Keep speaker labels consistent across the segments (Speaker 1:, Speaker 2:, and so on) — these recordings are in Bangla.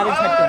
Speaker 1: আরেক থাকতে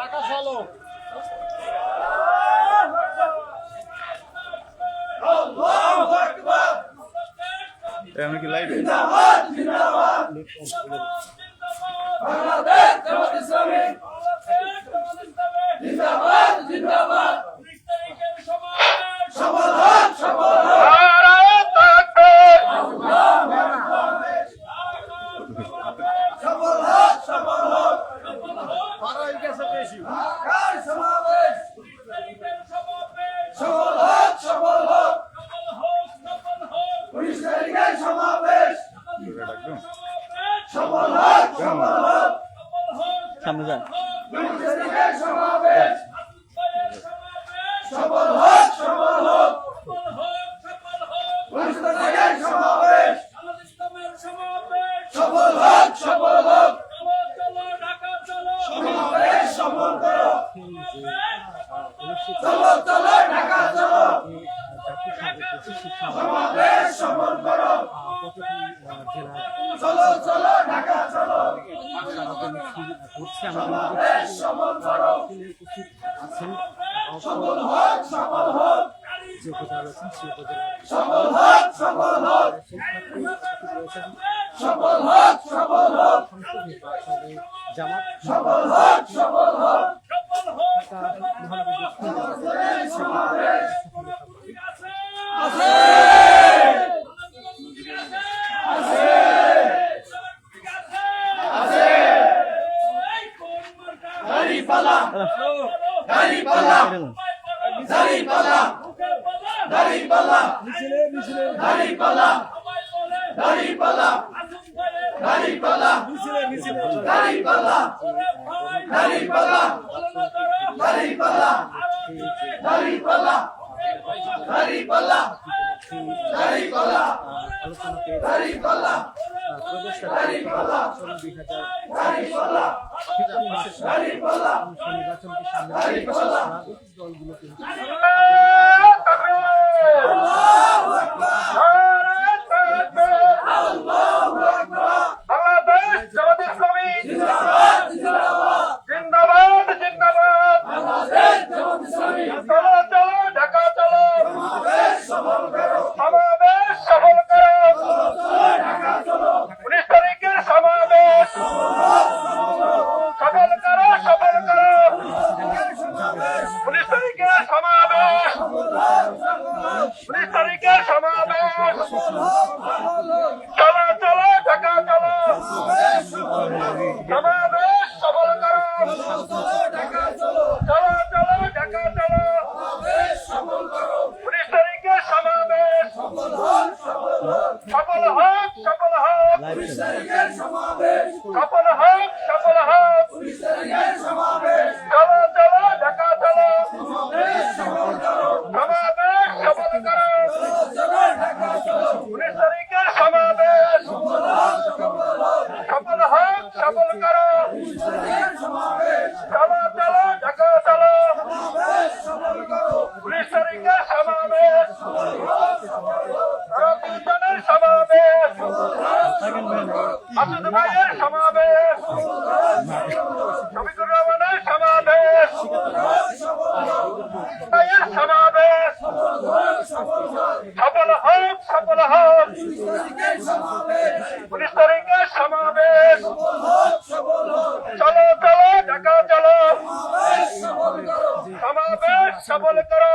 Speaker 2: টাকা সালো
Speaker 3: আমি কি লাইভে
Speaker 2: বাংলাদেশ জামাত জিন্দাবাদ জিন্দাবাদ সমাধান
Speaker 3: সমাধান। হ্যাঁ।
Speaker 1: সামনে যান।
Speaker 2: শিক্ষিত আছেন যে উপজেলা রয়েছেন সে
Speaker 1: জামাত
Speaker 2: ঢাকা মহানগর দাঁড়িপাল্লা দাঁড়িপাল্লা দাঁড়িপাল্লা দাঁড়িপাল্লা দাঁড়িপাল্লা দাঁড়িপাল্লা দাঁড়িপাল্লা দাঁড়িপাল্লা দাঁড়িপাল্লা দলগুলো কিন্তু
Speaker 4: Kapalı halk, kapalı
Speaker 2: halk. Polislere
Speaker 4: gel, cevap ver. Kapalı. সমাবেশ সফল হোক সফল হোক উনিশ তারিখের সমাবেশ চলো চলো ঢাকা চলো করো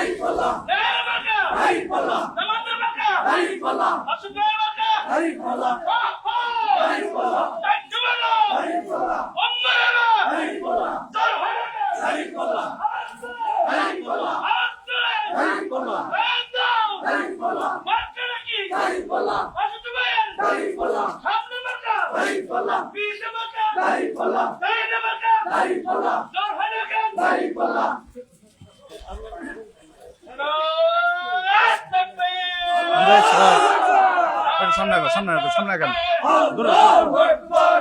Speaker 4: హరిపల్లా
Speaker 1: హరిపల్లా
Speaker 4: హరిపల్లా హరిపల్లా హరిపల్లా সামনে
Speaker 1: সামনে
Speaker 3: আগে, সামনে আগে।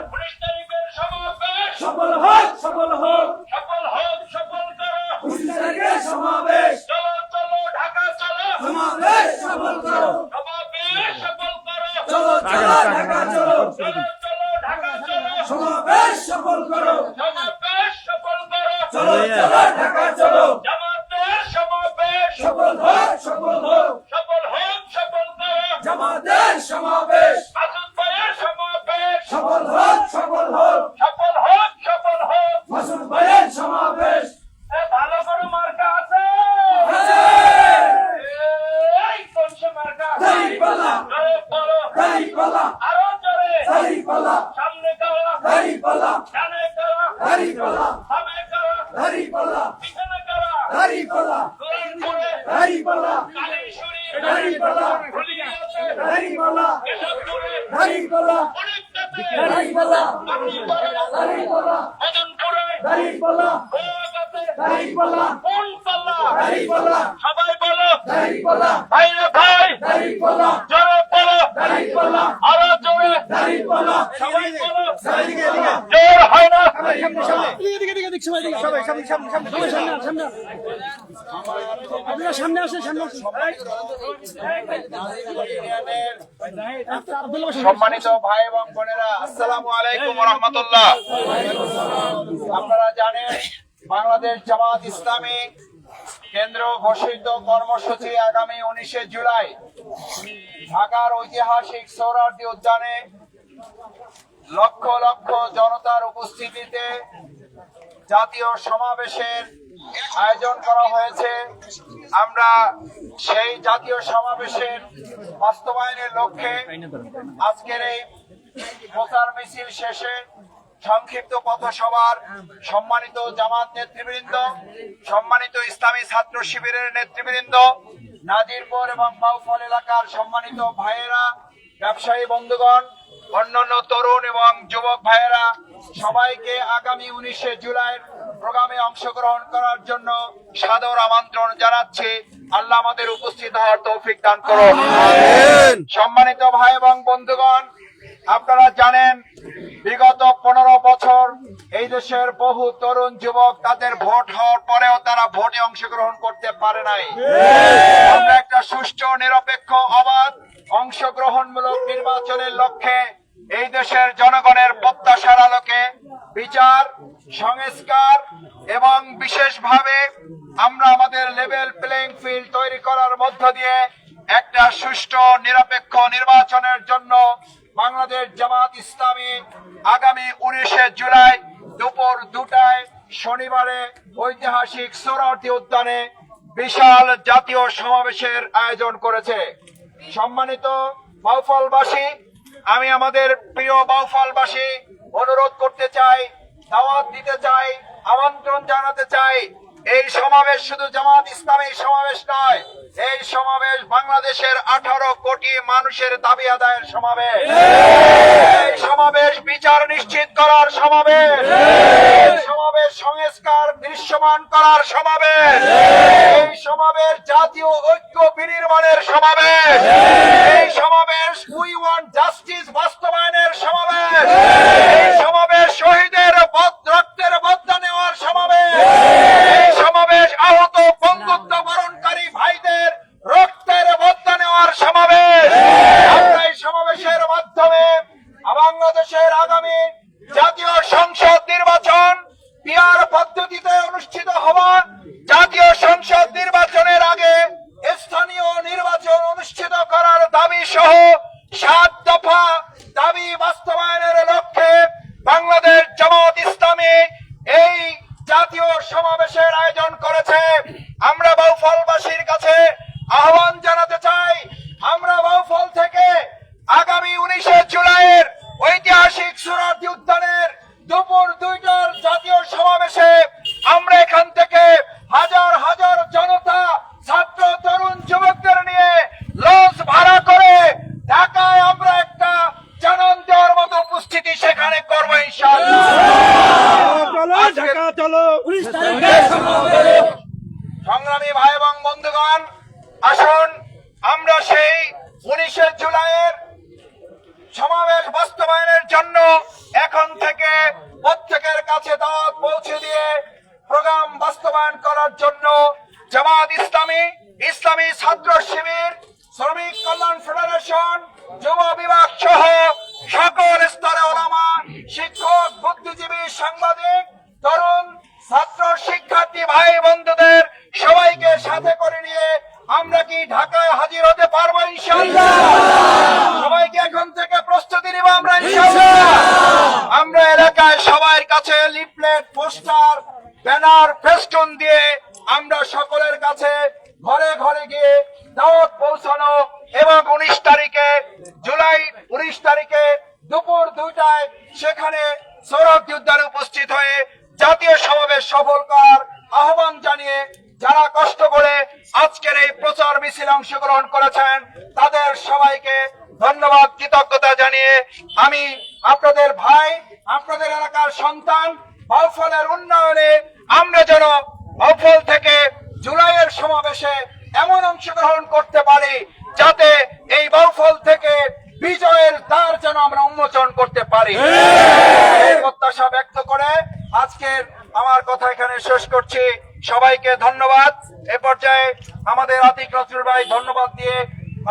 Speaker 1: উনিশ তারিখের সমাবেশ
Speaker 5: সফল হোক সফল হোক
Speaker 1: সফল হোক সফল করো
Speaker 5: হুশিয়ারিকে সমাবেশ
Speaker 1: চলো চলো ঢাকা চলো
Speaker 5: সমাবেশ সফল করো
Speaker 1: সমাবেশ সফল করো
Speaker 5: চলো চলো ঢাকা চলো
Speaker 1: চলো চলো ঢাকা চলো
Speaker 5: সমাবেশ সফল করো
Speaker 1: সমাবেশ সফল করো
Speaker 5: চলো চলো ঢাকা চলো
Speaker 1: জামাতের সমাবেশ
Speaker 5: সফল হোক সফল হোক
Speaker 1: সফল হোক সফল করো
Speaker 5: জামাতের সমাবেশ
Speaker 1: মাসুদ ভাইয়ের সমাবেশ
Speaker 5: সফল হোক সফল হোক
Speaker 1: সফল হোক সফল হোক
Speaker 5: মাসুদ ভাইয়ের সমাবেশ
Speaker 1: এ ভালো করে মার্কা আছে এই কোন সে মার্কা
Speaker 5: দাঁড়িপাল্লা
Speaker 1: জোরে বলো
Speaker 5: দাঁড়িপাল্লা
Speaker 1: আরও জোরে
Speaker 5: দাঁড়িপাল্লা
Speaker 1: সামনে কারা ডানে সামনে কারা
Speaker 5: দাঁড়িপাল্লা
Speaker 1: পিছনে কারা
Speaker 5: দাঁড়িপাল্লা
Speaker 1: গোরানপুরে
Speaker 5: দাঁড়িপাল্লা
Speaker 1: কালীশ্বরী
Speaker 5: দাঁড়িপাল্লা
Speaker 1: হলিয়াতে
Speaker 5: দাঁড়িপাল্লা
Speaker 1: কেশবপুরে
Speaker 5: দাঁড়িপাল্লা
Speaker 1: অনেকটাতে
Speaker 5: দাঁড়িপাল্লা
Speaker 1: বাবুপাড়া
Speaker 5: দাঁড়িপাল্লা
Speaker 1: মদনপুরে
Speaker 5: দাঁড়িপাল্লা
Speaker 1: গোয়াগাতে
Speaker 5: দাঁড়িপাল্লা
Speaker 1: কোনতলা
Speaker 5: দাঁড়িপাল্লা
Speaker 1: সবাই বলো
Speaker 5: দাঁড়িপাল্লা
Speaker 1: ভাইরে ভাই
Speaker 5: দাঁড়িপাল্লা
Speaker 1: জোরে বলো
Speaker 5: দাঁড়িপাল্লা
Speaker 1: আরও জোরে
Speaker 5: দাঁড়িপাল্লা
Speaker 1: সবাই বলো
Speaker 5: এদিকে এদিকে
Speaker 1: জোর হয় না
Speaker 6: এদিকে এদিকে এদিকে সবাই এদিকে সবাই সামনে সামনে সামনে সবাই সামনে আপনারা সামনে আসেন সামনে।
Speaker 3: সম্মানিত ভাই এবং বোনেরা আসসালামু আলাইকুম রহমতুল্লাহ আপনারা জানেন বাংলাদেশ জামাত ইসলামী কেন্দ্র ঘোষিত কর্মসূচি আগামী উনিশে জুলাই ঢাকার ঐতিহাসিক সৌরার্দি উদ্যানে লক্ষ লক্ষ জনতার উপস্থিতিতে জাতীয় সমাবেশের আয়োজন করা হয়েছে। আমরা সেই জাতীয় সমাবেশের বাস্তবায়নের লক্ষ্যে আজকের এই প্রচার মিছিল শেষে সংক্ষিপ্ত পথসভার সম্মানিত জামাত নেতৃবৃন্দ, সম্মানিত ইসলামী ছাত্র শিবিরের নেতৃবৃন্দ, নাজিরপুর এবং বাউফল এলাকার সম্মানিত ভাইয়েরা, ব্যবসায়ী বন্ধুগণ অন্যান্য তরুণ এবং যুবক ভাইয়েরা সবাইকে আগামী উনিশে জুলাইয়ের প্রোগ্রামে অংশগ্রহণ করার জন্য সাদর আমন্ত্রণ জানাচ্ছি। আল্লাহ আমাদের উপস্থিত হওয়ার তৌফিক দান করুন। সম্মানিত ভাই এবং বন্ধুগণ আপনারা জানেন বিগত পনেরো বছর এই দেশের বহু তরুণ যুবক তাদের ভোট হওয়ার পরেও তারা ভোটে অংশগ্রহণ করতে পারে নাই। আমরা একটা সুষ্ঠু নিরপেক্ষ অবাধ অংশগ্রহণমূলক নির্বাচনের লক্ষ্যে এই দেশের জনগণের প্রত্যাশার আলোকে বিচার, সংস্কার এবং বিশেষভাবে আমরা আমাদের লেভেল প্লেইং ফিল্ড তৈরি করার মধ্য দিয়ে একটা সুষ্ঠু, নিরপেক্ষ নির্বাচনের জন্য বাংলাদেশ জামাত ইসলামী আগামী উনিশে জুলাই দুপুর দুটায় শনিবারে ঐতিহাসিক সোরারতি উদ্যানে বিশাল জাতীয় সমাবেশের আয়োজন করেছে। সম্মানিত বাউফলবাসী, আমি আমাদের প্রিয় বাউফলবাসী অনুরোধ করতে চাই, দাওয়াত দিতে চাই, আমন্ত্রণ জানাতে চাই। এই সমাবেশ শুধু জামাত ইসলামী সমাবেশ নয়, এই সমাবেশ বাংলাদেশের আঠারো কোটি মানুষের দাবি আদায়ের সমাবেশ। এই সমাবেশ বিচার নিশ্চিত করার সমাবেশ। সমাবেশ সংস্কার দৃশ্যমান করার সমাবেশ। এই সমাবেশ জাতীয় ঐক্য বিনির্মাণের সমাবেশ। এই সমাবেশ উই জাস্টিস বাস্তবায়নের সমাবেশ। এই সমাবেশ শহীদের বদ- দাওয়াত দিয়ে প্রোগ্রাম বাস্তবায়ন করার জন্য জামাত ইসলামী ইসলামী ছাত্র শিবির, শ্রমিক কল্যাণ ফেডারেশন, যুব বিভাগ সহ সকল স্তরে ওলামা, শিক্ষক, বুদ্ধিজীবী, সাংবাদিক, তরুণ, ছাত্র, শিক্ষার্থী ভাই বন্ধুদের সবাইকে সাথে করে নিয়ে আমরা কি ঢাকায় হাজির হতে পারব সবাইকে এখন থেকে প্রস্তুতি নিব আমরা আমরা এলাকায় সবার কাছে লিফলেট, পোস্টার, ব্যানার, ফেস্টুন দিয়ে আমরা সকলের কাছে ঘরে ঘরে গিয়ে দাওয়াত পৌঁছানো এবং উনিশ তারিখে জুলাই উনিশ তারিখে দুপুর দুইটায় সেখানে সৌরভ উদ্যানে উপস্থিত হয়ে জাতীয় সমাবেশ সফল করার আহ্বান জানিয়ে যারা কষ্ট করে আজকের এই প্রচার মিছিলে অংশগ্রহণ করেছেন। তাদের সবাইকে ধন্যবাদ, কৃতজ্ঞতা জানিয়ে আমি আপনাদের ভাই, আপনাদের এলাকার সন্তান বাউফলের উন্নয়নে আমরা যেন বাউফল থেকে জুলাইয়ের সমাবেশে এমন অংশগ্রহণ করতে পারি যাতে এই বাউফল থেকে বিজয়ের দ্বার যেন আমরা উন্মোচন করতে পারি। প্রত্যাশা ব্যক্ত করে আজকের আমার কথা এখানে শেষ করছি। সবাইকে ধন্যবাদ। এ পর্যায়ে আমাদের আতিক নজরুল ভাই ধন্যবাদ দিয়ে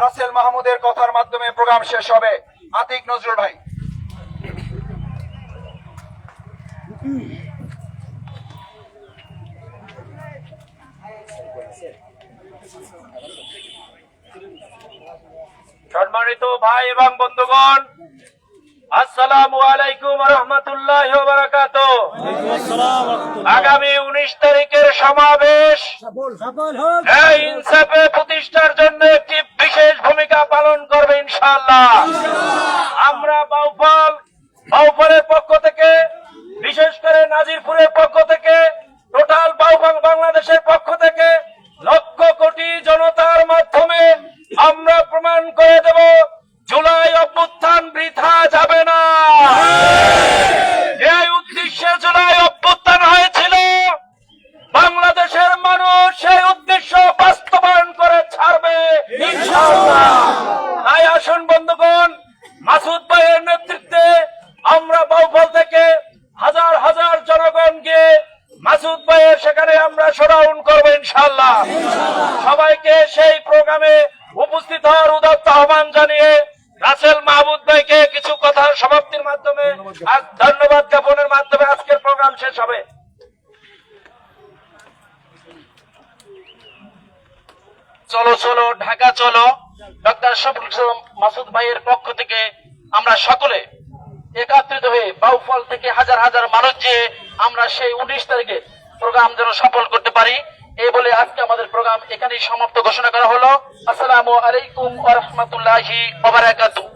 Speaker 3: রাসেল মাহমুদের কথার মাধ্যমে প্রোগ্রাম শেষ হবে। আতিক নজরুল ভাই।
Speaker 1: সম্মানিত ভাই এবং বন্ধুগণ আসসালামু আলাইকুম রহমতুল্লাহ আগামী উনিশ তারিখের সমাবেশ
Speaker 7: সফল সফল হোক।
Speaker 1: এই ইনসাফে প্রতিষ্ঠার জন্য একটি বিশেষ ভূমিকা পালন করবে ইনশাআল্লাহ। আমরা বাউফল বাউফলের পক্ষ থেকে বিশেষ করে নাজিরপুরের পক্ষ থেকে টোটাল বাউফল বাংলাদেশের পক্ষ থেকে লক্ষ কোটি জনতার মাধ্যমে আমরা প্রমাণ করে দেব জুলাই অভ্যুত্থান বৃথা যাবে না। এই উদ্দেশ্যে জুলাই অভ্যুত্থান হয়েছিল। বাংলাদেশের মানুষ সেই উদ্দেশ্য বাস্তবায়ন করে ছাড়বে। তাই আসুন বন্ধুগণ, মাসুদ ভাইয়ের নেতৃত্বে আমরা বাউফল থেকে হাজার হাজার জনগণ গিয়ে মাসুদ ভাইয়ের সেখানে আমরা শোডাউন করব ইনশাআল্লাহ। সবাইকে সেই প্রোগ্রামে উপস্থিত হওয়ার উদাত্ত আহ্বান জানিয়ে রাসেল মাহমুদ ভাইকে কিছু কথা সমাপ্তির মাধ্যমে আজ ধন্যবাদ জ্ঞাপনের মাধ্যমে আজকের প্রোগ্রাম শেষ হবে। চলো চলো ঢাকা চলো। ডক্টর ইসলাম মাসুদ ভাইয়ের পক্ষ থেকে আমরা সকলে একত্রিত হয়ে বাউফল থেকে হাজার হাজার মানুষ যে আমরা সেই উনিশ তারিখে প্রোগ্রাম যেন সফল করতে পারি। এই বলে আজকে আমাদের প্রোগ্রাম এখানেই সমাপ্ত ঘোষণা করা হলো। আসসালামু আলাইকুম ওয়া রাহমাতুল্লাহি ওয়া বারাকাতুহু।